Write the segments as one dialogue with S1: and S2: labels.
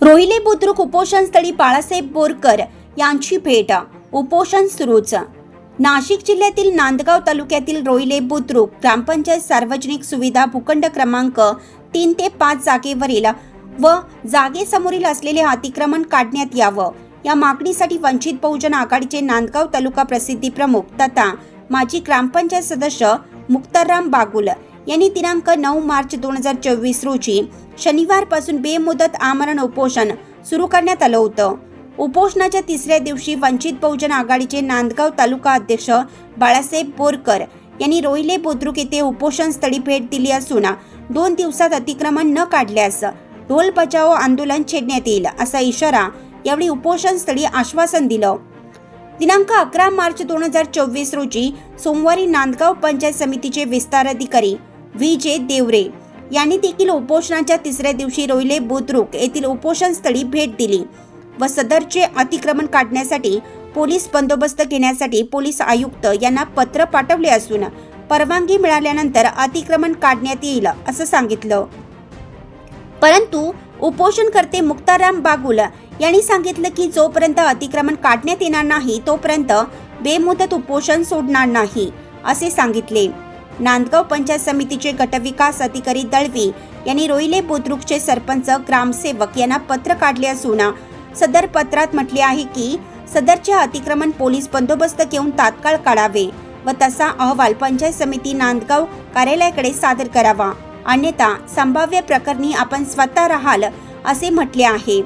S1: रोहिले बुद्रुक उपोषणस्थळी बाळासाहेब बोरकर यांची भेट. उपोषण सुरूच. नाशिक जिल्ह्यातील नांदगाव तालुक्यातील रोहिले बुद्रुक ग्रामपंचायत सार्वजनिक सुविधा भूखंड क्रमांक तीन ते पाच जागेवरील व जागेसमोरील असलेले अतिक्रमण काढण्यात यावं. या मागणीसाठी वंचित बहुजन आघाडीचे नांदगाव तालुका प्रसिद्धी प्रमुख तथा माजी ग्रामपंचायत सदस्य मुक्ताराम बागुल यांनी दिनांक नऊ मार्च दोन हजार चोवीस रोजी शनिवारपासून बेमुदत आमरण उपोषण सुरू करण्यात आलं होतं. उपोषणाच्या तिसऱ्या दिवशी वंचित बहुजन आघाडीचे नांदगाव तालुका अध्यक्ष बाळासाहेब बोरकर यांनी रोहिले बुद्रुक येथे उपोषणस्थळी भेट दिली असून दोन दिवसात अतिक्रमण न काढल्यास ढोल बचाव आंदोलन छेडण्यात येईल असा इशारा यावेळी उपोषणस्थळी आश्वासन दिलं. दिनांक अकरा मार्च दोन हजार चोवीस रोजी सोमवारी नांदगाव पंचायत समितीचे विस्तार अधिकारी व्ही. जे. देवरे यांनी देखील उपोषणाच्या तिसऱ्या दिवशी रोहिले बुद्रुक येथील उपोषणस्थळी भेट दिली व सदरचे अतिक्रमण काढण्यासाठी पोलीस बंदोबस्त घेण्यासाठी पोलीस आयुक्त यांना पत्र पाठवले असून परवानगी मिळाल्यानंतर अतिक्रमण काढण्यात येईल असं सांगितलं. परंतु उपोषणकर्ते मुक्ताराम बागुल यांनी सांगितलं की जोपर्यंत अतिक्रमण काढण्यात येणार नाही तोपर्यंत बेमुदत उपोषण सोडणार नाही असे सांगितले. नांदगाव पंचायत समितीचे गटविकास अधिकारी दळवी यांनी रोहिले बुद्रुकचे सरपंच ग्रामसेवक यांना पत्र काढले असून सदर पत्रात म्हटले आहे की सदरचे अतिक्रमण पोलीस बंदोबस्त घेऊन तात्काळ काढावे व तसा अहवाल पंचायत समिती नांदगाव कार्यालयाकडे सादर करावा. अन्यथा संभाव्य प्रकरणी आपण स्वतः राहाल असे म्हटले आहे.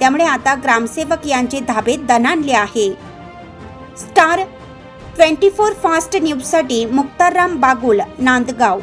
S1: त्यामुळे आता ग्रामसेवक यांचे धाबे दणाणले आहे. स्टार ट्वेंटी फोर फास्ट न्यूजसाठी मुक्ताराम बागुल नांदगाव.